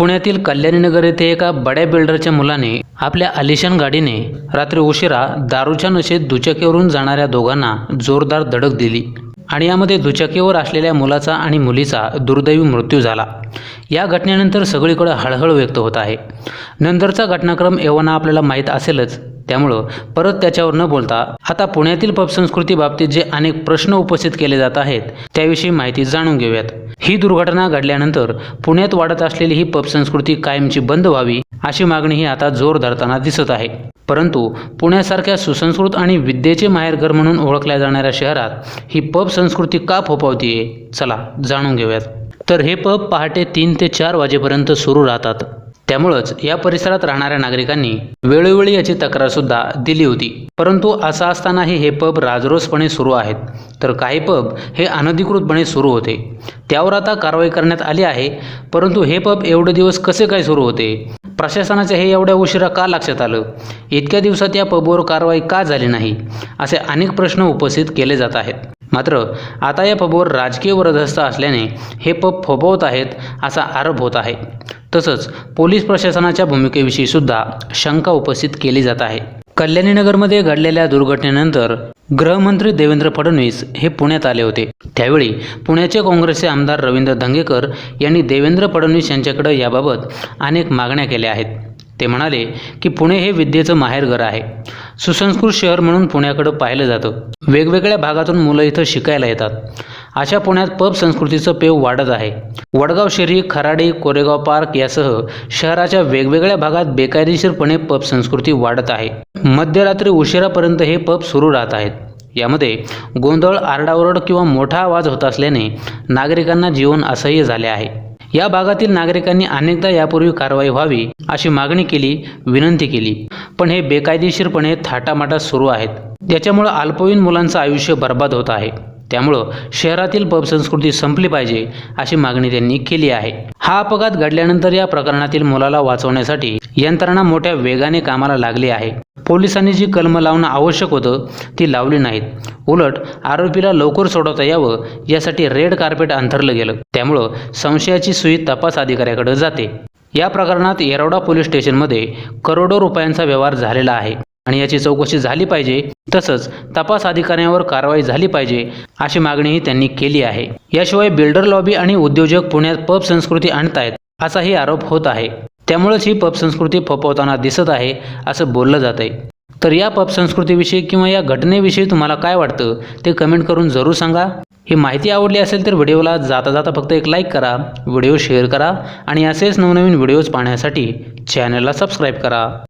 पुण्यातील कल्याणीनगर येथे एका बड्या बिल्डरच्या मुलाने आपल्या आलिशान गाडीने रात्री उशिरा दारूच्या नशेत दुचाकीवरून जाणाऱ्या दोघांना जोरदार धडक दिली आणि यामध्ये दुचाकीवर असलेल्या मुलाचा आणि मुलीचा दुर्दैवी मृत्यू झाला. या घटनेनंतर सगळीकडे हळहळ व्यक्त होत आहे. नंतरचा घटनाक्रम एव्हाना आपल्याला माहीत असेलच. त्यामुळं परत त्याच्यावर न बोलता आता पुण्यातील पब संस्कृतीबाबतीत जे अनेक प्रश्न उपस्थित केले जात आहेत त्याविषयी माहिती जाणून घेऊयात. ही दुर्घटना घडल्यानंतर पुण्यात वाढत असलेली ही पब संस्कृती कायमची बंद व्हावी अशी मागणीही आता जोर धरताना दिसत आहे. परंतु पुण्यासारख्या सुसंस्कृत आणि विद्येचे माहेरघर म्हणून ओळखल्या जाणाऱ्या शहरात ही पब संस्कृती का फोपावतीये चला जाणून घेऊयात. तर हे पब पहाटे तीन ते चार वाजेपर्यंत सुरू राहतात. त्यामुळंच या परिसरात राहणाऱ्या नागरिकांनी वेळोवेळी याची तक्रारसुद्धा दिली होती. परंतु असं असतानाही हे पब राजरोसपणे सुरू आहेत. तर काही पब हे अनधिकृतपणे सुरू होते. त्यावर आता कारवाई करण्यात आली आहे. परंतु हे पब एवढे दिवस कसे काय सुरू होते? प्रशासनाच्या हे एवढ्या उशिरा का लक्षात आलं? इतक्या दिवसात या पबवर कारवाई का झाली नाही? असे अनेक प्रश्न उपस्थित केले जात आहेत. मात्र आता या पबवर राजकीय वरदहस्त असल्याने हे पब फोपवत आहेत असा आरोप होत आहे. तसंच पोलीस प्रशासनाच्या भूमिकेविषयी सुद्धा शंका उपस्थित केली जात आहे. कल्याणीनगरमध्ये घडलेल्या दुर्घटनेनंतर गृहमंत्री देवेंद्र फडणवीस हे पुण्यात आले होते. त्यावेळी पुण्याचे काँग्रेसचे आमदार रवींद्र धंगेकर यांनी देवेंद्र फडणवीस यांच्याकडे याबाबत अनेक मागण्या केल्या आहेत. ते म्हणाले की पुणे हे विद्येचं माहेरघर आहे. सुसंस्कृत शहर म्हणून पुण्याकडं पाहिलं जातं. वेगवेगळ्या भागातून मुलं इथं शिकायला येतात. अशा पुण्यात पब संस्कृतीचं पेव वाढत आहे. वडगाव शहरी खराडी कोरेगाव पार्क यासह शहराच्या वेगवेगळ्या भागात बेकायदेशीरपणे पब संस्कृती वाढत आहे. मध्यरात्री उशिरापर्यंत हे पब सुरू राहत आहेत. यामध्ये गोंधळ आरडाओरड किंवा मोठा आवाज होत असल्याने नागरिकांना जीवन असह्य झाले आहे. या भागातील नागरिकांनी अनेकदा यापूर्वी कारवाई व्हावी अशी मागणी केली विनंती केली. पण हे बेकायदेशीरपणे थाटामाटात सुरू आहेत. याच्यामुळं अल्पवयीन मुलांचं आयुष्य बर्बाद होत आहे. त्यामुळं शहरातील पब संस्कृती संपली पाहिजे अशी मागणी त्यांनी केली आहे. हा अपघात घडल्यानंतर या प्रकरणातील मुलाला वाचवण्यासाठी यंत्रणा मोठ्या वेगाने कामाला लागली आहे. पोलिसांनी जी कलम लावणं आवश्यक होतं ती लावली नाहीत. उलट आरोपीला लवकर सोडवता यावं यासाठी रेड कार्पेट अंथरलं गेलं. त्यामुळं संशयाची सुई तपास अधिकाऱ्याकडे जाते. या प्रकरणात येरवडा पोलीस स्टेशनमध्ये करोडो रुपयांचा व्यवहार झालेला आहे. आणि याची चौकशी झाली पाहिजे. तसंच तपास अधिकाऱ्यांवर कारवाई झाली पाहिजे अशी मागणीही त्यांनी केली आहे. याशिवाय बिल्डर लॉबी आणि उद्योजक पुण्यात पब संस्कृती आणतायत असाही आरोप होत आहे. त्यामुळेच ही पब संस्कृती फपवताना दिसत आहे असं बोललं जात आहे तर या पब संस्कृतीविषयी किंवा या घटनेविषयी तुम्हाला काय वाटतं ते कमेंट करून जरूर सांगा. ही माहिती आवडली असेल तर व्हिडिओला जाता जाता फक्त एक लाईक करा व्हिडिओ शेअर करा आणि असेच नवनवीन व्हिडिओज पाहण्यासाठी चॅनलला सबस्क्राईब करा.